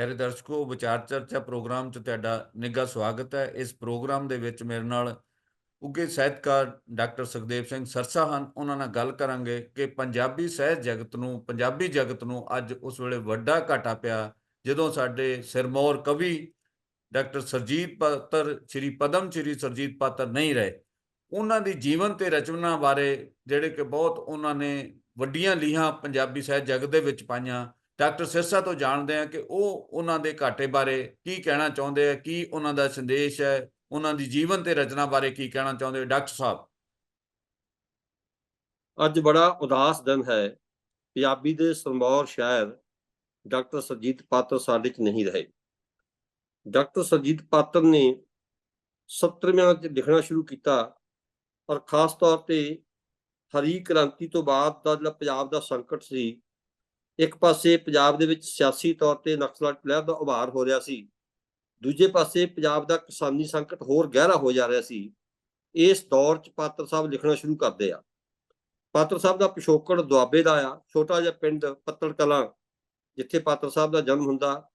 ਪਿਆਰੇ ਦਰਸ਼ਕੋ, ਵਿਚਾਰ ਚਰਚਾ ਪ੍ਰੋਗਰਾਮ 'ਚ ਤੁਹਾਡਾ ਨਿੱਘਾ ਸਵਾਗਤ ਹੈ। ਇਸ ਪ੍ਰੋਗਰਾਮ ਦੇ ਵਿੱਚ ਮੇਰੇ ਨਾਲ ਉੱਘੇ ਸਾਹਿਤਕਾਰ ਡਾਕਟਰ ਸੁਖਦੇਵ ਸਿੰਘ ਸਰਸਾ ਹਨ। ਉਹਨਾਂ ਨਾਲ ਗੱਲ ਕਰਾਂਗੇ ਕਿ ਪੰਜਾਬੀ ਸਾਹਿਤ ਜਗਤ ਨੂੰ, ਪੰਜਾਬੀ ਜਗਤ ਨੂੰ ਅੱਜ ਉਸ ਵੇਲੇ ਵੱਡਾ ਘਾਟਾ ਪਿਆ, ਜਦੋਂ ਸਾਡੇ ਸਿਰਮੌਰ ਕਵੀ ਡਾਕਟਰ ਸਰਜੀਤ ਪਾਤਰ, ਸ੍ਰੀ ਪਦਮ, ਸ੍ਰੀ ਸਰਜੀਤ ਪਾਤਰ ਨਹੀਂ ਰਹੇ। ਉਹਨਾਂ ਦੀ ਜੀਵਨ ਤੇ ਰਚਨਾ ਬਾਰੇ ਜਿਹੜੇ ਕਿ ਬਹੁਤ ਉਹਨਾਂ ਨੇ ਵੱਡੀਆਂ ਲੀਹਾਂ ਪੰਜਾਬੀ ਸਾਹਿਤ ਜਗਤ ਦੇ ਵਿੱਚ ਪਾਈਆਂ ਡਾਕਟਰ ਸਿਰਸਾ ਤੋਂ ਜਾਣਦੇ ਆ ਕਿ ਉਹ ਉਹਨਾਂ ਦੇ ਘਾਟੇ ਬਾਰੇ ਕੀ ਕਹਿਣਾ ਚਾਹੁੰਦੇ ਆ, ਕੀ ਉਹਨਾਂ ਦਾ ਸੰਦੇਸ਼ ਹੈ, ਉਹਨਾਂ ਦੀ ਜੀਵਨ ਤੇ ਰਚਨਾ ਬਾਰੇ ਕੀ ਕਹਿਣਾ ਚਾਹੁੰਦੇ ਡਾਕਟਰ ਸਾਹਿਬ? ਅੱਜ ਬੜਾ ਉਦਾਸ ਦਿਨ ਹੈ। ਪੰਜਾਬੀ ਦੇ ਸਰਮੌਰ ਸ਼ਾਇਰ ਡਾਕਟਰ ਸਰਜੀਤ ਪਾਤਰ ਸਾਡੇ ਚ ਨਹੀਂ ਰਹੇ। ਡਾਕਟਰ ਸਰਜੀਤ ਪਾਤਰ ਨੇ 70ਵਿਆਂ ਚ ਲਿਖਣਾ ਸ਼ੁਰੂ ਕੀਤਾ ਔਰ ਖਾਸ ਤੌਰ ਤੇ ਹਰੀ ਕ੍ਰਾਂਤੀ ਤੋਂ ਬਾਅਦ ਦਾ ਜਿਹੜਾ ਪੰਜਾਬ ਦਾ ਸੰਕਟ ਸੀ ਇੱਕ ਪਾਸੇ ਪੰਜਾਬ ਦੇ ਵਿੱਚ ਸਿਆਸੀ ਤੌਰ ਤੇ ਨਕਸਲਟ ਲਹਿਰ ਦਾ ਉਭਾਰ ਹੋ ਰਿਹਾ ਸੀ, ਦੂਜੇ ਪਾਸੇ ਪੰਜਾਬ ਦਾ ਕਿਸਾਨੀ ਸੰਕਟ ਹੋਰ ਗਹਿਰਾ ਹੋ ਜਾ ਰਿਹਾ ਸੀ, ਇਸ ਦੌਰ 'ਚ ਪਾਤਰ ਸਾਹਿਬ ਲਿਖਣਾ ਸ਼ੁਰੂ ਕਰਦੇ ਆ। ਪਾਤਰ ਸਾਹਿਬ ਦਾ ਪਿਛੋਕੜ ਦੁਆਬੇ ਦਾ ਆ, ਛੋਟਾ ਜਿਹਾ ਪਿੰਡ ਪੱਤਲ ਕਲਾਂ ਜਿੱਥੇ ਪਾਤਰ ਸਾਹਿਬ ਦਾ ਜਨਮ ਹੁੰਦਾ,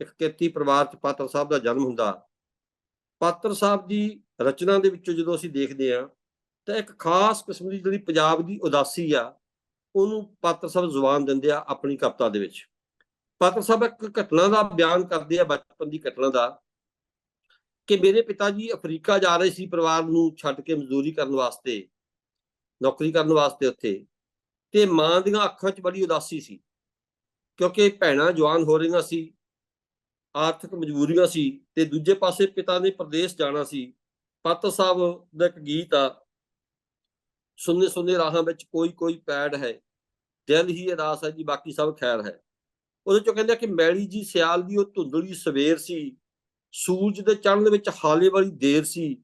ਇੱਕ ਕਿਰਤੀ ਪਰਿਵਾਰ 'ਚ ਪਾਤਰ ਸਾਹਿਬ ਦਾ ਜਨਮ ਹੁੰਦਾ। ਪਾਤਰ ਸਾਹਿਬ ਦੀ ਰਚਨਾ ਦੇ ਵਿੱਚੋਂ ਜਦੋਂ ਅਸੀਂ ਦੇਖਦੇ ਆ, ਤਾਂ ਇੱਕ ਖਾਸ ਕਿਸਮ ਦੀ ਜਿਹੜੀ ਪੰਜਾਬ ਦੀ ਉਦਾਸੀ ਆ ਉਹਨੂੰ ਪਾਤਰ ਸਾਹਿਬ ਜ਼ੁਬਾਨ ਦਿੰਦੇ ਆ ਆਪਣੀ ਕਵਿਤਾ ਦੇ ਵਿੱਚ। ਪਾਤਰ ਸਾਹਿਬ ਇੱਕ ਘਟਨਾ ਦਾ ਬਿਆਨ ਕਰਦੇ ਆ, ਬਚਪਨ ਦੀ ਘਟਨਾ ਦਾ, ਕਿ ਮੇਰੇ ਪਿਤਾ ਜੀ ਅਫਰੀਕਾ ਜਾ ਰਹੇ ਸੀ ਪਰਿਵਾਰ ਨੂੰ ਛੱਡ ਕੇ ਮਜ਼ਦੂਰੀ ਕਰਨ ਵਾਸਤੇ, ਨੌਕਰੀ ਕਰਨ ਵਾਸਤੇ ਉੱਥੇ, ਤੇ ਮਾਂ ਦੀਆਂ ਅੱਖਾਂ 'ਚ ਬੜੀ ਉਦਾਸੀ ਸੀ, ਕਿਉਂਕਿ ਭੈਣਾਂ ਜਵਾਨ ਹੋ ਰਹੀਆਂ ਸੀ, ਆਰਥਿਕ ਮਜਬੂਰੀਆਂ ਸੀ, ਤੇ ਦੂਜੇ ਪਾਸੇ ਪਿਤਾ ਨੇ ਪ੍ਰਦੇਸ਼ ਜਾਣਾ ਸੀ। ਪਾਤਰ ਸਾਹਿਬ ਦਾ ਇੱਕ ਗੀਤ ਆ ਸੁਣਨੇ ਸੁੰਨੇ ਰਾਹਾਂ ਵਿੱਚ ਕੋਈ ਕੋਈ ਪੈੜ ਹੈ ਦਿਲ ਹੀ ਅਦਾਸ ਹੈ ਜੀ, ਬਾਕੀ ਸਭ ਖੈਰ ਹੈ। ਉਹਦੇ ਚੋਂ ਕਹਿੰਦੇ ਕਿ ਮੈਲੀ ਜੀ ਸਿਆਲ ਦੀ ਉਹ ਧੁੰਦਲੀ ਸਵੇਰ ਸੀ, ਸੂਰਜ ਦੇ ਚੜ੍ਹਨ ਵਿੱਚ ਹਾਲੇ ਵਾਲੀ ਦੇਰ ਸੀ।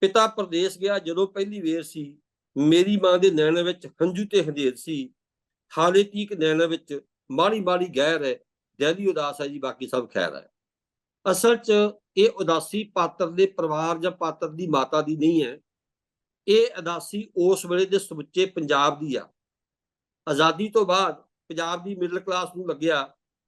ਪਿਤਾ ਪ੍ਰਦੇਸ਼ ਗਿਆ ਜਦੋਂ ਪਹਿਲੀ ਵੇਰ ਸੀ, ਮੇਰੀ ਮਾਂ ਦੇ ਨੈਣਾਂ ਵਿੱਚ ਹੰਝੂ ਤੇ ਹਨੇਰ ਸੀ। ਹਾਲੇ ਤੀਕ ਨੈਣਾਂ ਵਿੱਚ ਮਾੜੀ ਮਾੜੀ ਗਹਿਰ ਹੈ ਦਿਲ ਹੀ ਉਦਾਸ ਹੈ ਜੀ, ਬਾਕੀ ਸਭ ਖੈਰ ਹੈ। ਅਸਲ 'ਚ ਇਹ ਉਦਾਸੀ ਪਾਤਰ ਦੇ ਪਰਿਵਾਰ ਜਾਂ ਪਾਤਰ ਦੀ ਮਾਤਾ ਦੀ ਨਹੀਂ ਹੈ ਇਹ ਅਦਾਸੀ ਉਸ ਵੇਲੇ ਦੇ ਸਮੁੱਚੇ ਪੰਜਾਬ ਦੀ ਆ। ਆਜ਼ਾਦੀ ਤੋਂ ਬਾਅਦ ਪੰਜਾਬ ਦੀ ਮਿਡਲ ਕਲਾਸ ਨੂੰ ਲੱਗਿਆ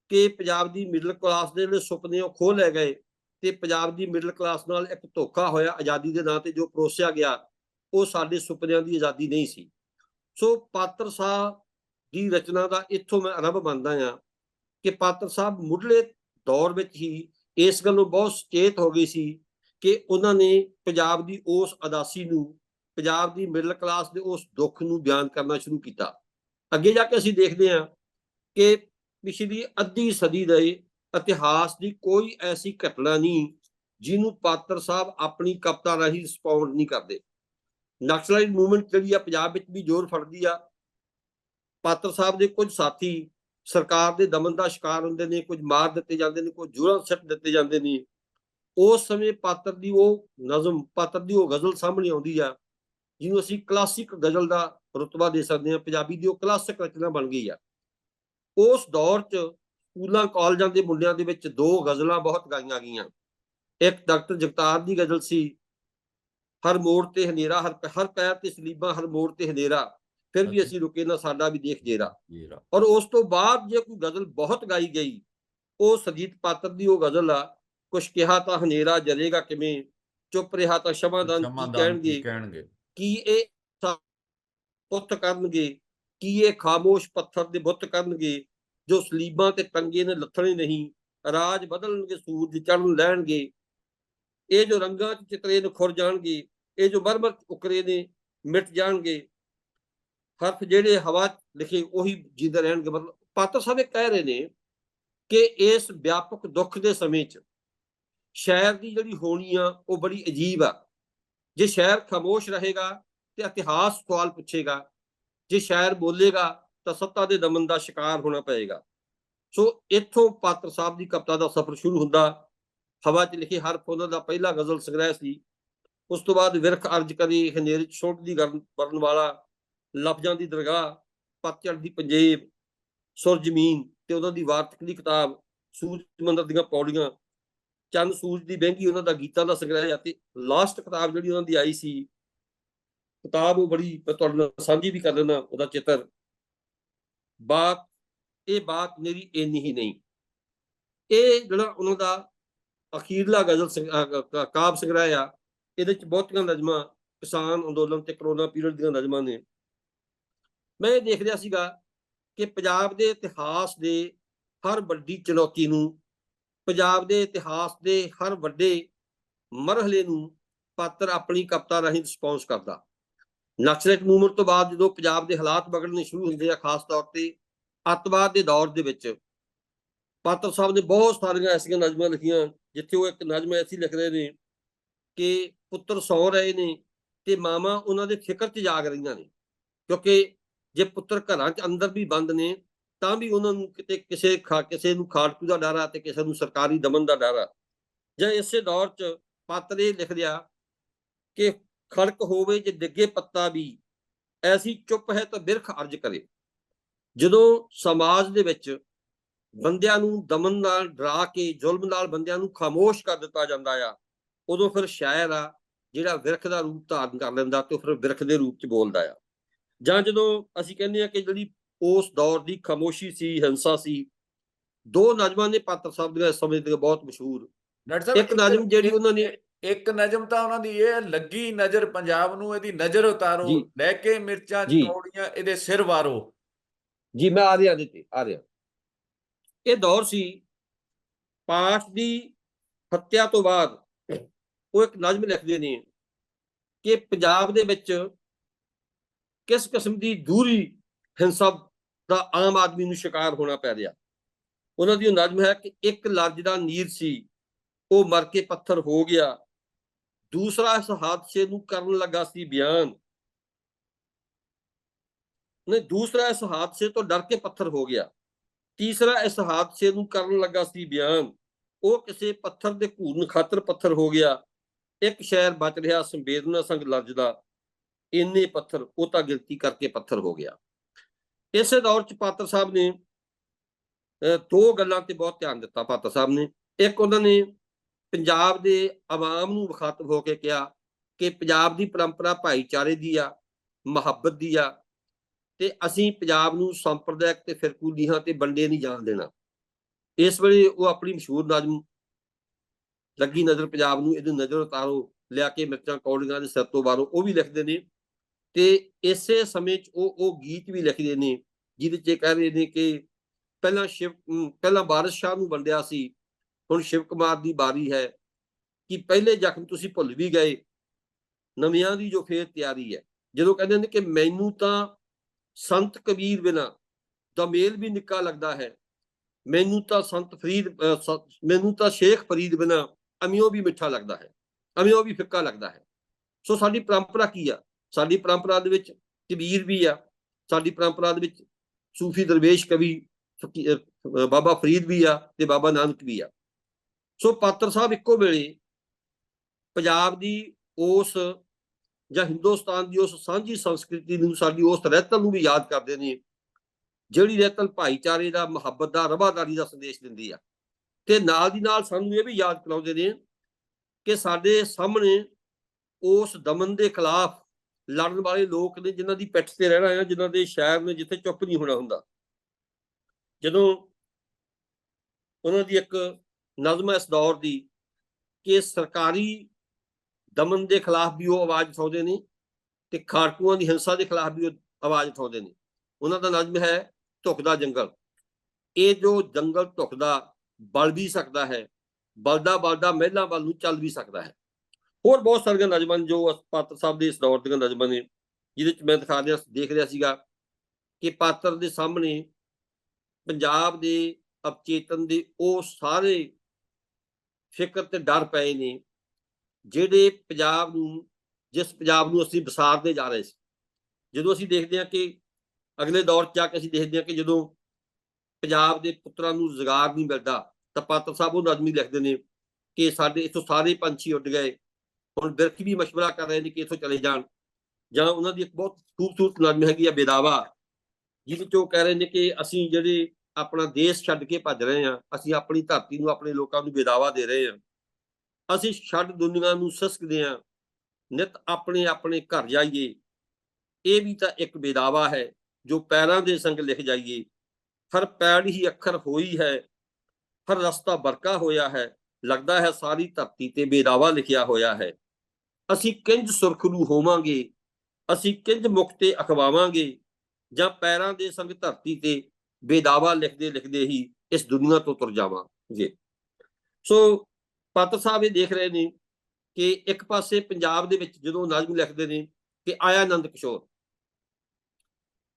ਕਿ ਪੰਜਾਬ ਦੀ ਮਿਡਲ ਕਲਾਸ ਦੇ ਜਿਹੜੇ ਸੁਪਨੇ ਉਹ ਖੋਹ ਲੈ ਗਏ ਤੇ ਪੰਜਾਬ ਦੀ ਮਿਡਲ ਕਲਾਸ ਨਾਲ ਇੱਕ ਧੋਖਾ ਹੋਇਆ ਆਜ਼ਾਦੀ ਦੇ ਨਾਂ ਤੇ ਜੋ ਪਰੋਸਿਆ ਗਿਆ, ਉਹ ਸਾਡੇ ਸੁਪਨਿਆਂ ਦੀ ਆਜ਼ਾਦੀ ਨਹੀਂ ਸੀ। ਸੋ ਪਾਤਰ ਸਾਹਿਬ ਦੀ ਰਚਨਾ ਦਾ ਇੱਥੋਂ ਮੈਂ ਆਰੰਭ ਮੰਨਦਾ ਹਾਂ ਕਿ ਪਾਤਰ ਸਾਹਿਬ ਮੁੱਢਲੇ ਦੌਰ ਵਿੱਚ ਹੀ ਇਸ ਗੱਲੋਂ ਬਹੁਤ ਸੁਚੇਤ ਹੋ ਗਈ ਸੀ ਕਿ ਉਹਨਾਂ ਨੇ ਪੰਜਾਬ ਦੀ ਉਸ ਅਦਾਸੀ ਨੂੰ ਪੰਜਾਬ ਦੀ ਮਿਡਲ ਕਲਾਸ ਦੇ ਉਸ ਦੁੱਖ ਨੂੰ ਬਿਆਨ ਕਰਨਾ ਸ਼ੁਰੂ ਕੀਤਾ। ਅੱਗੇ ਜਾ ਕੇ ਅਸੀਂ ਦੇਖਦੇ ਹਾਂ ਕਿ ਪਿਛਲੀ ਅੱਧੀ ਸਦੀ ਦੇ ਇਤਿਹਾਸ ਦੀ ਕੋਈ ਐਸੀ ਘਟਨਾ ਨਹੀਂ ਜਿਹਨੂੰ ਪਾਤਰ ਸਾਹਿਬ ਆਪਣੀ ਕਵਿਤਾ ਰਾਹੀਂ ਰਿਸਪੌਂਡ ਨਹੀਂ ਕਰਦੇ। ਨਕਸਲਾਈਟ ਮੂਵਮੈਂਟ ਜਿਹੜੀ ਆ ਪੰਜਾਬ ਵਿੱਚ ਵੀ ਜ਼ੋਰ ਫੜਦੀ ਆ। ਪਾਤਰ ਸਾਹਿਬ ਦੇ ਕੁਝ ਸਾਥੀ ਸਰਕਾਰ ਦੇ ਦਮਨ ਦਾ ਸ਼ਿਕਾਰ ਹੁੰਦੇ ਨੇ, ਕੁਝ ਮਾਰ ਦਿੱਤੇ ਜਾਂਦੇ ਨੇ, ਕੁਝ ਜੁਰਮ ਸਿੱਟ ਦਿੱਤੇ ਜਾਂਦੇ ਨੇ। ਉਸ ਸਮੇਂ ਪਾਤਰ ਦੀ ਉਹ ਨਜ਼ਮ, ਪਾਤਰ ਦੀ ਉਹ ਗਜ਼ਲ ਸਾਹਮਣੇ ਆਉਂਦੀ ਆ। ਜਿਹਨੂੰ ਅਸੀਂ ਕਲਾਸਿਕ ਗਜ਼ਲ ਦਾ ਰਤਬਾ ਦੇ ਸਕਦੇ ਹਾਂ ਪੰਜਾਬੀ ਦੀ ਉਹ ਕਲਾਸਿਕ ਰਚਨਾ ਬਣ ਗਈ ਆ। ਉਸ ਦੌਰ 'ਚ ਸਕੂਲਾਂ ਕਾਲਜਾਂ ਦੇ ਮੁੰਡਿਆਂ ਦੇ ਵਿੱਚ ਦੋ ਗਜ਼ਲਾਂ ਬਹੁਤ ਗਾਈਆਂ ਗਈਆਂ। ਇੱਕ ਡਾਕਟਰ ਜਗਤਾਰ ਦੀ ਗਜ਼ਲ ਸੀ ਹਰ ਮੋੜ ਤੇ ਹਨੇਰਾ ਹਰ ਹਰ ਪੈਰ ਤੇ ਸਲੀਬਾਂ ਹਰ ਮੋੜ ਤੇ ਹਨੇਰਾ ਫਿਰ ਵੀ ਅਸੀਂ ਰੁਕੇ ਨਾ ਸਾਡਾ ਵੀ ਦੇਖ ਜੇਰਾ। ਔਰ ਉਸ ਤੋਂ ਬਾਅਦ ਜੇ ਕੋਈ ਗਜ਼ਲ ਬਹੁਤ ਗਾਈ ਗਈ ਉਹ ਸਰਜੀਤ ਪਾਤਰ ਦੀ ਉਹ ਗਜ਼ਲ ਆ ਕੁਛ ਕਿਹਾ ਤਾਂ ਹਨੇਰਾ ਜਲੇਗਾ ਕਿਵੇਂ ਚੁੱਪ ਰਿਹਾ ਤਾਂ ਸ਼ਮਾਦਾਨ ਕੀ ਕਹਿਣਗੇ। ਕੀ ਇਹ ਪੁੱਤ ਕਰਨਗੇ? ਕੀ ਇਹ ਖਾਮੋਸ਼ ਪੱਥਰ ਦੇ ਬੁੱਤ ਕਰਨਗੇ, ਜੋ ਸਲੀਬਾਂ ਤੇ ਟੰਗੇ ਨੇ ਲੱਥਣੇ ਨਹੀਂ, ਰਾਜ ਬਦਲਣਗੇ, ਸੂਰਜ ਚੜ੍ਹਨ ਲੈਣਗੇ। ਇਹ ਜੋ ਰੰਗਾਂ ਚ ਚਿਤਰੇ ਨੇ ਖੁਰ ਜਾਣਗੇ, ਇਹ ਜੋ ਮਰਮਰ ਉਕਰੇ ਨੇ, ਮਿਟ ਜਾਣਗੇ। ਹਰਫ ਜਿਹੜੇ ਹਵਾ ਲਿਖੇ ਉਹੀ ਜਿੰਦਾ ਰਹਿਣਗੇ। ਮਤਲਬ ਪਾਤਰ ਸਾਹਿਬ ਇਹ ਕਹਿ ਰਹੇ ਨੇ ਕਿ ਇਸ ਵਿਆਪਕ ਦੁੱਖ ਦੇ ਸਮੇਂ 'ਚ ਸ਼ਾਇਰ ਦੀ ਜਿਹੜੀ ਹੋਣੀ ਆ, ਉਹ ਬੜੀ ਅਜੀਬ ਆ। ਜੇ ਸ਼ਾਇਰ ਖਾਮੋਸ਼ ਰਹੇਗਾ ਤੇ ਇਤਿਹਾਸ ਸਵਾਲ ਪੁੱਛੇਗਾ, ਜੇ ਸ਼ਾਇਰ ਬੋਲੇਗਾ ਤਾਂ ਸੱਤਾ ਦੇ ਦਮਨ ਦਾ ਸ਼ਿਕਾਰ ਹੋਣਾ ਪਏਗਾ। ਸੋ ਇੱਥੋਂ ਪਾਤਰ ਸਾਹਿਬ ਦੀ ਕਵਿਤਾ ਦਾ ਸਫ਼ਰ ਸ਼ੁਰੂ ਹੁੰਦਾ, ਹਵਾ 'ਚ ਲਿਖੇ ਹਰ ਉਹਨਾਂ ਦਾ ਪਹਿਲਾ ਗਜ਼ਲ ਸੰਗ੍ਰਹਿ ਸੀ। ਉਸ ਤੋਂ ਬਾਅਦ ਵਿਰਖ ਅਰਜ ਕਰੀ ਹਨੇਰੇ 'ਚ ਛੋਟ ਦੀ ਕਰਨ ਵਰਨ ਵਾਲਾ, ਲਫ਼ਜ਼ਾਂ ਦੀ ਦਰਗਾਹ ਪਤਝੜ ਦੀ ਪੰਜੇਬ, ਸੁਰ ਜ਼ਮੀਨ ਤੇ ਉਹਨਾਂ ਦੀ ਵਾਰਤਕ ਦੀ ਕਿਤਾਬ, ਸੂਰਜ ਮੰਦਰ ਦੀਆਂ ਪੌੜੀਆਂ ਚੰਦ ਸੂਰਜ ਦੀ ਬਹਿੰਗੀ ਉਹਨਾਂ ਦਾ ਗੀਤਾਂ ਦਾ ਸੰਗ੍ਰਹਿ ਅਤੇ ਲਾਸਟ ਕਿਤਾਬ ਜਿਹੜੀ ਉਹਨਾਂ ਦੀ ਆਈ ਸੀ, ਕਿਤਾਬ ਉਹ ਬੜੀ ਮੈਂ ਤੁਹਾਡੇ ਨਾਲ ਸਾਂਝੀ ਵੀ ਕਰ ਲੈਣਾ ਉਹਦਾ ਚਿੱਤਰ। ਬਾਤ ਇਹ ਬਾਤ ਮੇਰੀ ਇੰਨੀ ਹੀ ਨਹੀਂ। ਇਹ ਜਿਹੜਾ ਉਹਨਾਂ ਦਾ ਅਖੀਰਲਾ ਗਜ਼ਲ ਸੰਗ- ਅਹ ਸੰਗ੍ਰਹਿ ਆ, ਇਹਦੇ ਚ ਬਹੁਤੀਆਂ ਨਜ਼ਮਾਂ, ਕਿਸਾਨ ਅੰਦੋਲਨ ਤੇ ਕਰੋਨਾ ਪੀਰੀਅਡ ਦੀਆਂ ਨਜ਼ਮਾਂ ਨੇ। ਮੈਂ ਇਹ ਦੇਖ ਰਿਹਾ ਸੀਗਾ ਕਿ ਪੰਜਾਬ ਦੇ ਇਤਿਹਾਸ ਦੇ ਹਰ ਵੱਡੀ ਚੁਣੌਤੀ ਨੂੰ ਪੰਜਾਬ ਦੇ ਇਤਿਹਾਸ ਦੇ ਹਰ ਵੱਡੇ ਮਰਹਲੇ ਨੂੰ ਪਾਤਰ ਆਪਣੀ ਕਵਿਤਾ ਰਾਹੀਂ ਰਿਸਪੌਂਸ ਕਰਦਾ। ਨਕਸਲੇਟ ਮੂਵਮੈਂਟ ਤੋਂ ਬਾਅਦ ਜਦੋਂ ਪੰਜਾਬ ਦੇ ਹਾਲਾਤ ਵਿਗੜਨੇ ਸ਼ੁਰੂ ਹੁੰਦੇ ਆ, ਖਾਸ ਤੌਰ ਤੇ ਅੱਤਵਾਦ ਦੇ ਦੌਰ ਦੇ ਵਿੱਚ, ਪਾਤਰ ਸਾਹਿਬ ਨੇ ਬਹੁਤ ਸਾਰੀਆਂ ਐਸੀਆਂ ਨਜ਼ਮਾਂ ਲਿਖੀਆਂ, ਜਿੱਥੇ ਉਹ ਇੱਕ ਨਜ਼ਮ ਐਸੀ ਲਿਖ ਰਹੇ ਨੇ ਕਿ ਪੁੱਤਰ ਸੌ ਰਹੇ ਨੇ ਤੇ ਮਾਵਾਂ ਉਹਨਾਂ ਦੇ ਫਿਕਰ 'ਚ ਜਾਗ ਰਹੀਆਂ ਨੇ, ਕਿਉਂਕਿ ਜੇ ਪੁੱਤਰ ਘਰਾਂ 'ਚ ਅੰਦਰ ਵੀ ਬੰਦ ਨੇ ਤਾਂ ਵੀ ਉਹਨਾਂ ਨੂੰ ਕਿਤੇ ਕਿਸੇ ਖਾ, ਕਿਸੇ ਨੂੰ ਖਾੜਕੂ ਦਾ ਡਰ ਆ ਤੇ ਕਿਸੇ ਨੂੰ ਸਰਕਾਰੀ ਦਮਨ ਦਾ ਡਰ ਆ। ਜਾਂ ਇਸੇ ਦੌਰ 'ਚ ਪਾਤਰ ਇਹ ਲਿਖ ਰਿਹਾ ਕਿ ਖੜਕ ਹੋਵੇ ਜੇ ਡਿੱਗੇ ਪੱਤਾ ਵੀ, ਐਸੀ ਚੁੱਪ ਹੈ ਤਾਂ ਬਿਰਖ ਅਰਜ ਕਰੇ। ਜਦੋਂ ਸਮਾਜ ਦੇ ਵਿੱਚ ਬੰਦਿਆਂ ਨੂੰ ਦਮਨ ਨਾਲ ਡਰਾ ਕੇ, ਜ਼ੁਲਮ ਨਾਲ ਬੰਦਿਆਂ ਨੂੰ ਖਾਮੋਸ਼ ਕਰ ਦਿੱਤਾ ਜਾਂਦਾ ਆ, ਉਦੋਂ ਫਿਰ ਸ਼ਾਇਰ ਆ ਜਿਹੜਾ ਵਿਰਖ ਦਾ ਰੂਪ ਧਾਰਨ ਕਰ ਲੈਂਦਾ ਤੇ ਫਿਰ ਵਿਰਖ ਦੇ ਰੂਪ ਚ ਬੋਲਦਾ ਆ। ਜਾਂ ਜਦੋਂ ਅਸੀਂ ਕਹਿੰਦੇ ਆ ਕਿ ਜਿਹੜੀ ਉਸ ਦੌਰ ਦੀ ਖਾਮੋਸ਼ੀ ਸੀ ਹਿੰਸਾ ਸੀ। ਦੋ ਨਜ਼ਮਾਂ ਨੇ ਪਾਤਰ ਸਾਹਿਬ ਦੀਆਂ ਸਮੇਂ ਦੀਆਂ ਬਹੁਤ ਮਸ਼ਹੂਰ। ਇੱਕ ਨਜ਼ਮ ਜਿਹੜੀ ਉਹਨਾਂ ਨੇ ਇੱਕ ਨਜ਼ਮ ਤਾਂ ਉਹਨਾਂ ਦੀ ਇਹ ਲੱਗੀ ਨਜ਼ਰ ਪੰਜਾਬ ਨੂੰ ਇਹਦੀ ਨਜ਼ਰ ਉਤਾਰੋ। ਲੈ ਕੇ ਮਿਰਚਾਂ। ਚੌੜੀਆਂ ਇਹਦੇ ਸਿਰ ਵਾਰੋ। ਜੀ ਮੈਂ ਆ ਰਿਹਾ ਇਹਦੇ ਤੇ ਆ ਰਿਹਾ। ਇਹ ਦੌਰ ਸੀ ਪਾਸ਼ ਦੀ ਹੱਤਿਆ ਤੋਂ ਬਾਅਦ। ਉਹ ਇੱਕ ਨਜ਼ਮ ਲਿਖਦੇ ਨੇ ਕਿ ਪੰਜਾਬ ਦੇ ਵਿੱਚ ਕਿਸ ਕਿਸਮ ਦੀ ਦੂਰੀ ਹਿੰਸਾ ਦਾ ਆਮ ਆਦਮੀ ਨੂੰ ਸ਼ਿਕਾਰ ਹੋਣਾ ਪੈ ਰਿਹਾ। ਉਹਨਾਂ ਦੀ ਨਜ਼ਮ ਹੈ ਕਿ ਇੱਕ ਲਰਜ ਦਾ ਨੀਰ ਸੀ, ਉਹ ਮਰ ਕੇ ਪੱਥਰ ਹੋ ਗਿਆ। ਦੂਸਰਾ ਇਸ ਹਾਦਸੇ ਨੂੰ ਕਰਨ ਲੱਗਾ ਸੀ ਬਿਆਨ। ਨਹੀਂ, ਦੂਸਰਾ ਇਸ ਹਾਦਸੇ ਤੋਂ ਡਰ ਕੇ ਪੱਥਰ ਹੋ ਗਿਆ। ਤੀਸਰਾ ਇਸ ਹਾਦਸੇ ਨੂੰ ਕਰਨ ਲੱਗਾ ਸੀ ਬਿਆਨ। ਉਹ ਕਿਸੇ ਪੱਥਰ ਦੇ ਘੂਰਨ ਖਾਤਰ ਪੱਥਰ ਹੋ ਗਿਆ। ਇੱਕ ਸ਼ਹਿਰ ਬਚ ਰਿਹਾ ਸੰਵੇਦਨਾ ਸੰਗ ਲਰਜਦਾ ਇੰਨੇ ਪੱਥਰ, ਉਹ ਤਾਂ ਗਿਣਤੀ ਕਰਕੇ ਪੱਥਰ ਹੋ ਗਿਆ। ਇਸੇ ਦੌਰ ਚ ਪਾਤਰ ਸਾਹਿਬ ਨੇ ਅਹ, ਦੋ ਗੱਲਾਂ ਤੇ ਬਹੁਤ ਧਿਆਨ ਦਿੱਤਾ ਪਾਤਰ ਸਾਹਿਬ ਨੇ। ਇੱਕ ਉਹਨਾਂ ਨੇ ਪੰਜਾਬ ਦੇ ਆਵਾਮ ਨੂੰ ਮੁਖਾਤਬ ਹੋ ਕੇ ਕਿਹਾ ਕਿ ਪੰਜਾਬ ਦੀ ਪਰੰਪਰਾ ਭਾਈਚਾਰੇ ਦੀ ਆ ਮੁਹੱਬਤ ਦੀ ਆ ਤੇ ਅਸੀਂ ਪੰਜਾਬ ਨੂੰ ਸੰਪਰਦਾਇਕ ਤੇ ਫਿਰਕੂ ਲੀਹਾਂ ਤੇ ਵੰਡੇ ਨਹੀਂ ਜਾਣ ਦੇਣਾ। ਇਸ ਵੇਲੇ ਉਹ ਆਪਣੀ ਮਸ਼ਹੂਰ ਨਾਜ਼ਮ ਲੱਗੀ ਨਜ਼ਰ ਪੰਜਾਬ ਨੂੰ ਇਹਦੀ ਨਜ਼ਰ ਉਤਾਰੋ ਲਿਆ ਕੇ ਮਿਰਚਾਂ ਕੌੜੀਆਂ ਦੇ ਸਿਰ ਤੋਂ ਬਾਹਰੋਂ ਉਹ ਵੀ ਲਿਖਦੇ ਨੇ ਤੇ ਇਸੇ ਸਮੇਂ 'ਚ ਉਹ ਉਹ ਗੀਤ ਵੀ ਲਿਖਦੇ ਨੇ, ਜਿਹਦੇ 'ਚ ਇਹ ਕਹਿ ਰਹੇ ਨੇ ਕਿ ਪਹਿਲਾਂ ਸ਼ਿਵ ਪਹਿਲਾਂ ਬਾਰਿਸ਼ ਸ਼ਾਹ ਨੂੰ ਵੰਡਿਆ ਸੀ, ਹੁਣ ਸ਼ਿਵ ਕੁਮਾਰ ਦੀ ਵਾਰੀ ਹੈ ਕਿ ਪਹਿਲੇ ਜ਼ਖਮ ਤੁਸੀਂ ਭੁੱਲ ਵੀ ਗਏ। ਨਵਿਆਂ ਦੀ ਜੋ ਫੇਰ ਤਿਆਰੀ ਹੈ, ਜਦੋਂ ਕਹਿੰਦੇ ਨੇ ਕਿ ਮੈਨੂੰ ਤਾਂ ਸੰਤ ਕਬੀਰ ਬਿਨਾ ਮੇਲ ਵੀ ਨਿੱਕਾ ਲੱਗਦਾ ਹੈ, ਮੈਨੂੰ ਤਾਂ ਸੰਤ ਫਰੀਦ ਸ- ਮੈਨੂੰ ਤਾਂ ਸ਼ੇਖ ਫਰੀਦ ਬਿਨਾ ਅਮਿਓ ਵੀ ਮਿੱਠਾ ਲੱਗਦਾ ਹੈ, ਅਮਿਓ ਵੀ ਫਿੱਕਾ ਲੱਗਦਾ ਹੈ। ਸੋ ਸਾਡੀ ਪਰੰਪਰਾ ਕੀ ਆ? ਸਾਡੀ ਪਰੰਪਰਾ ਦੇ ਵਿੱਚ ਕਬੀਰ ਵੀ ਆ, ਸਾਡੀ ਪਰੰਪਰਾ ਦੇ ਵਿੱਚ ਸੂਫੀ ਦਰਵੇਸ਼ ਕਵੀ ਫਕੀ- ਬਾਬਾ ਫਰੀਦ ਵੀ ਆ ਤੇ ਬਾਬਾ ਨਾਨਕ ਵੀ ਆ। ਸੋ ਪਾਤਰ ਸਾਹਿਬ ਇੱਕੋ ਵੇਲੇ ਪੰਜਾਬ ਦੀ ਉਸ ਜਾਂ ਹਿੰਦੁਸਤਾਨ ਦੀ ਉਸ ਸਾਂਝੀ ਸੰਸਕ੍ਰਿਤੀ ਨੂੰ, ਸਾਡੀ ਉਸ ਰਹਿਤਲ ਨੂੰ ਵੀ ਯਾਦ ਕਰਦੇ ਨੇ, ਜਿਹੜੀ ਰਹਿਤਲ ਭਾਈਚਾਰੇ ਦਾ, ਮੁਹੱਬਤ ਦਾ, ਰਵਾਦਾਰੀ ਦਾ ਸੰਦੇਸ਼ ਦਿੰਦੀ ਆ। ਤੇ ਨਾਲ ਦੀ ਨਾਲ ਸਾਨੂੰ ਇਹ ਵੀ ਯਾਦ ਕਰਾਉਂਦੇ ਨੇ ਕਿ ਸਾਡੇ ਸਾਹਮਣੇ ਉਸ ਦਮਨ ਦੇ ਖਿਲਾਫ ਲੜਨ ਵਾਲੇ ਲੋਕ ਨੇ ਜਿਨ੍ਹਾਂ ਦੀ ਪਿੱਠ ਤੇ ਰਹਿਣਾ ਹੈ ਜਿਨ੍ਹਾਂ ਦੇ ਸ਼ਹਿਰ ਨੇ ਜਿੱਥੇ ਚੁੱਪ ਨਹੀਂ ਹੋਣਾ ਹੁੰਦਾ। ਜਦੋਂ ਉਹਨਾਂ ਦੀ ਇੱਕ ਨਜ਼ਮ ਹੈ ਇਸ ਦੌਰ ਦੀ ਕਿ ਸਰਕਾਰੀ ਦਮਨ ਦੇ ਖਿਲਾਫ ਵੀ ਉਹ ਆਵਾਜ਼ ਉਠਾਉਂਦੇ ਨੇ ਤੇ ਖਾੜਕੂਆਂ ਦੀ ਹਿੰਸਾ ਦੇ ਖਿਲਾਫ ਵੀ ਉਹ ਆਵਾਜ਼ ਉਠਾਉਂਦੇ ਨੇ। ਉਹਨਾਂ ਦਾ ਨਜ਼ਮ ਹੈ ਧੁਖਦਾ ਜੰਗਲ। ਇਹ ਜੋ ਜੰਗਲ ਧੁਖਦਾ ਬਲ ਵੀ ਸਕਦਾ ਹੈ ਬਲਦਾ ਬਲਦਾ ਮਹਿਲਾਂ ਵੱਲ ਨੂੰ ਚੱਲ ਵੀ ਸਕਦਾ ਹੈ। ਹੋਰ ਬਹੁਤ ਸਾਰੀਆਂ ਨਜ਼ਮਾਂ ਨੇ ਜੋ ਅਸ- ਪਾਤਰ ਸਾਹਿਬ ਦੇ ਇਸ ਦੌਰ ਦੀਆਂ ਨਜ਼ਮਾਂ ਨੇ, ਜਿਹਦੇ ਚ ਮੈਂ ਦਿਖਾ ਰਿਹਾ ਦੇਖ ਰਿਹਾ ਸੀਗਾ ਕਿ ਪਾਤਰ ਦੇ ਸਾਹਮਣੇ ਪੰਜਾਬ ਦੇ ਅਵਚੇਤਨ ਦੇ ਉਹ ਸਾਰੇ ਫਿਕਰ ਤੇ ਡਰ ਪਏ ਨੇ, ਜਿਹੜੇ ਪੰਜਾਬ ਨੂੰ, ਜਿਸ ਪੰਜਾਬ ਨੂੰ ਅਸੀਂ ਵਿਸਾਰਦੇ ਜਾ ਰਹੇ ਸੀ। ਜਦੋਂ ਅਸੀਂ ਦੇਖਦੇ ਹਾਂ ਕਿ ਅਗਲੇ ਦੌਰ 'ਚ ਜਾ ਕੇ ਅਸੀਂ ਦੇਖਦੇ ਹਾਂ ਕਿ ਜਦੋਂ ਪੰਜਾਬ ਦੇ ਪੁੱਤਰਾਂ ਨੂੰ ਰੁਜ਼ਗਾਰ ਨਹੀਂ ਮਿਲਦਾ, ਤਾਂ ਪਾਤਰ ਸਾਹਿਬ ਉਹ ਨਜ਼ਮੀ ਲਿਖਦੇ ਨੇ ਕਿ ਸਾਡੇ ਇੱਥੋਂ ਸਾਰੇ ਪੰਛੀ ਉੱਡ ਗਏ ਹੁਣ ਬਿਰਖ ਵੀ ਮਸ਼ਵਰਾ ਕਰ ਰਹੇ ਨੇ ਕਿ ਇੱਥੋਂ ਚਲੇ ਜਾਣ। ਜਾਂ ਉਹਨਾਂ ਦੀ ਇੱਕ ਬਹੁਤ ਖੂਬਸੂਰਤ ਨਜ਼ਮ ਹੈਗੀ ਆ ਬੇਦਾਵਾ, ਜਿਹਦੇ 'ਚ ਉਹ ਕਹਿ ਰਹੇ ਨੇ ਕਿ ਅਸੀਂ ਜਿਹੜੇ ਆਪਣਾ ਦੇਸ਼ ਛੱਡ ਕੇ ਭੱਜ ਰਹੇ ਹਾਂ, ਅਸੀਂ ਆਪਣੀ ਧਰਤੀ ਨੂੰ, ਆਪਣੇ ਲੋਕਾਂ ਨੂੰ ਬੇਦਾਵਾ ਦੇ ਰਹੇ ਹਾਂ। ਅਸੀਂ ਛੱਡ ਦੁਨੀਆ ਨੂੰ ਸਸਕਦੇ ਹਾਂ, ਨਿਤ ਆਪਣੇ ਆਪਣੇ ਘਰ ਜਾਈਏ। ਇਹ ਵੀ ਤਾਂ ਇੱਕ ਬੇਦਾਵਾ ਹੈ, ਜੋ ਪੈਰਾਂ ਦੇ ਸੰਗ ਲਿਖ ਜਾਈਏ। ਹਰ ਪੈੜ ਹੀ ਅੱਖਰ ਹੋਈ ਹੈ, ਹਰ ਰਸਤਾ ਬਰਕਾ ਹੋਇਆ ਹੈ। ਲੱਗਦਾ ਹੈ ਸਾਰੀ ਧਰਤੀ ਤੇ ਬੇਦਾਵਾ ਲਿਖਿਆ ਹੋਇਆ ਹੈ। ਅਸੀਂ ਕਿੰਜ ਸੁਰਖਰੂ ਹੋਵਾਂਗੇ? ਅਸੀਂ ਕਿੰਜ ਮੁਕਤੇ ਅਖਵਾਵਾਂਗੇ? ਜਾਂ ਪੈਰਾਂ ਦੇ ਸੰਗ ਧਰਤੀ ਤੇ ਬੇਦਾਵਾ ਲਿਖਦੇ ਲਿਖਦੇ ਹੀ ਇਸ ਦੁਨੀਆ ਤੋਂ ਤੁਰ ਜਾਵਾਂਗੇ? ਸੋ ਪਾਤਰ ਸਾਹਿਬ ਇਹ ਦੇਖ ਰਹੇ ਨੇ ਕਿ ਇੱਕ ਪਾਸੇ ਪੰਜਾਬ ਦੇ ਵਿੱਚ ਜਦੋਂ ਨਾਜ਼ਮ ਲਿਖਦੇ ਨੇ ਕਿ ਆਇਆ ਆਨੰਦ ਕਿਸ਼ੋਰ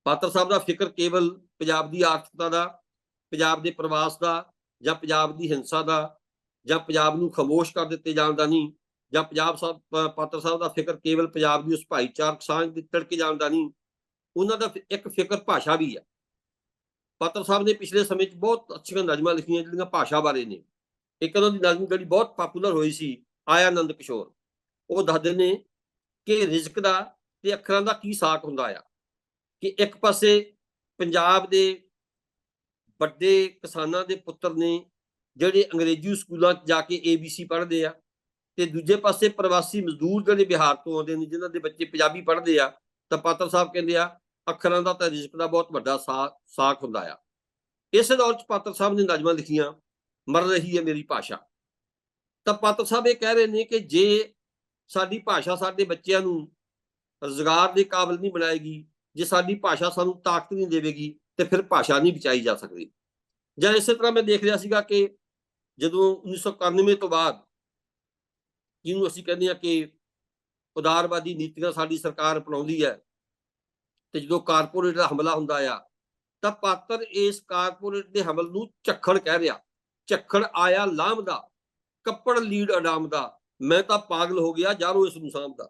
ਪਾਤਰ ਸਾਹਿਬ ਦਾ ਫਿਕਰ ਕੇਵਲ ਪੰਜਾਬ ਦੀ ਆਰਥਿਕਤਾ ਦਾ, ਪੰਜਾਬ ਦੇ ਪ੍ਰਵਾਸ ਦਾ ਜਾਂ ਪੰਜਾਬ ਦੀ ਹਿੰਸਾ ਦਾ ਜਾਂ ਪੰਜਾਬ ਨੂੰ ਖਾਮੋਸ਼ ਕਰ ਦਿੱਤੇ ਜਾਣ ਦਾ ਨਹੀਂ, ਜਾਂ ਪੰਜਾਬ ਸਾਹਿਬ ਪਾਤਰ ਸਾਹਿਬ ਦਾ ਫਿਕਰ ਕੇਵਲ ਪੰਜਾਬ ਦੀ ਉਸ ਭਾਈਚਾਰਕ ਸਾਂਝ ਦੇ ਤੜਕੇ ਜਾਣ ਦਾ ਨਹੀਂ, ਉਹਨਾਂ ਦਾ ਫਿ- ਇੱਕ ਫਿਕਰ ਭਾਸ਼ਾ ਵੀ ਹੈ ਪਾਤਰ ਸਾਹਿਬ ਨੇ ਪਿਛਲੇ ਸਮੇਂ 'ਚ ਬਹੁਤ ਅੱਛੀਆਂ ਨਜ਼ਮਾਂ ਲਿਖੀਆਂ ਜਿਹੜੀਆਂ ਭਾਸ਼ਾ ਬਾਰੇ ਨੇ। ਇੱਕ ਉਹਨਾਂ ਦੀ ਨਜ਼ਮ ਜਿਹੜੀ ਬਹੁਤ ਪਪੂਲਰ ਹੋਈ ਸੀ, ਆਇਆ ਆਨੰਦ ਕਿਸ਼ੋਰ। ਉਹ ਦੱਸਦੇ ਨੇ ਕਿ ਰਿਜ਼ਕ ਦਾ ਤੇ ਅੱਖਰਾਂ ਦਾ ਕੀ ਸਾਕ ਹੁੰਦਾ ਆ, ਕਿ ਇੱਕ ਪਾਸੇ ਪੰਜਾਬ ਦੇ ਵੱਡੇ ਕਿਸਾਨਾਂ ਦੇ ਪੁੱਤਰ ਨੇ ਜਿਹੜੇ ਅੰਗਰੇਜ਼ੀ ਸਕੂਲਾਂ 'ਚ ਜਾ ਕੇ ABC ਪੜ੍ਹਦੇ ਆ ਤੇ ਦੂਜੇ ਪਾਸੇ ਪ੍ਰਵਾਸੀ ਮਜ਼ਦੂਰ ਜਿਹੜੇ ਬਿਹਾਰ ਤੋਂ ਆਉਂਦੇ ਨੇ, ਜਿਨ੍ਹਾਂ ਦੇ ਬੱਚੇ ਪੰਜਾਬੀ ਪੜ੍ਹਦੇ ਆ, ਤਾਂ ਪਾਤਰ ਸਾਹਿਬ ਕਹਿੰਦੇ ਆ, ਅੱਖਰਾਂ ਦਾ ਤਾਂ ਰਿਜ਼ਕ ਦਾ ਬਹੁਤ ਵੱਡਾ ਸਾ- ਸਾਕ ਹੁੰਦਾ ਆ। ਇਸੇ ਦੌਰ 'ਚ ਪਾਤਰ ਸਾਹਿਬ ਨੇ ਨਜ਼ਮਾਂ ਲਿਖੀਆਂ, ਮਰ ਰਹੀ ਹੈ ਮੇਰੀ ਭਾਸ਼ਾ। ਤਾਂ ਪਾਤਰ ਸਾਹਿਬ ਇਹ ਕਹਿ ਰਹੇ ਨੇ ਕਿ ਜੇ ਸਾਡੀ ਭਾਸ਼ਾ ਸਾਡੇ ਬੱਚਿਆਂ ਨੂੰ ਰੁਜ਼ਗਾਰ ਦੇ ਕਾਬਿਲ ਨਹੀਂ ਬਣਾਏਗੀ, ਜੇ ਸਾਡੀ ਭਾਸ਼ਾ ਸਾਨੂੰ ਤਾਕਤ ਨਹੀਂ ਦੇਵੇਗੀ, ਤੇ ਫਿਰ ਭਾਸ਼ਾ ਨਹੀਂ ਬਚਾਈ ਜਾ ਸਕਦੀ। ਜਾਂ ਇਸੇ ਤਰ੍ਹਾਂ ਮੈਂ ਦੇਖ ਰਿਹਾ ਸੀਗਾ ਕਿ ਜਦੋਂ 1991 ਤੋਂ ਬਾਅਦ ਜਿਹਨੂੰ ਅਸੀਂ ਕਹਿੰਦੇ ਆ ਕਿ ਉਦਾਰਵਾਦੀ ਨੀਤੀਆਂ ਸਾਡੀ ਸਰਕਾਰ ਅਪਣਾਉਂਦੀ ਹੈ ਤੇ ਜਦੋਂ ਕਾਰਪੋਰੇਟ ਦਾ ਹਮਲਾ ਹੁੰਦਾ ਆ, ਤਾਂ ਪਾਤਰ ਇਸ ਕਾਰਪੋਰੇਟ ਦੇ ਹਮਲ ਨੂੰ ਝੱਖੜ ਕਹਿ ਰਿਹਾ। ਝੱਖੜ ਆਇਆ ਲਾਂਭਦਾ ਕੱਪੜ ਲੀਡ ਅਡਾਮ ਦਾ ਮੈਂ ਤਾਂ ਪਾਗਲ ਹੋ ਗਿਆ ਯਾਰੋ ਇਸ ਨੂੰ ਸਾਂਭਦਾ।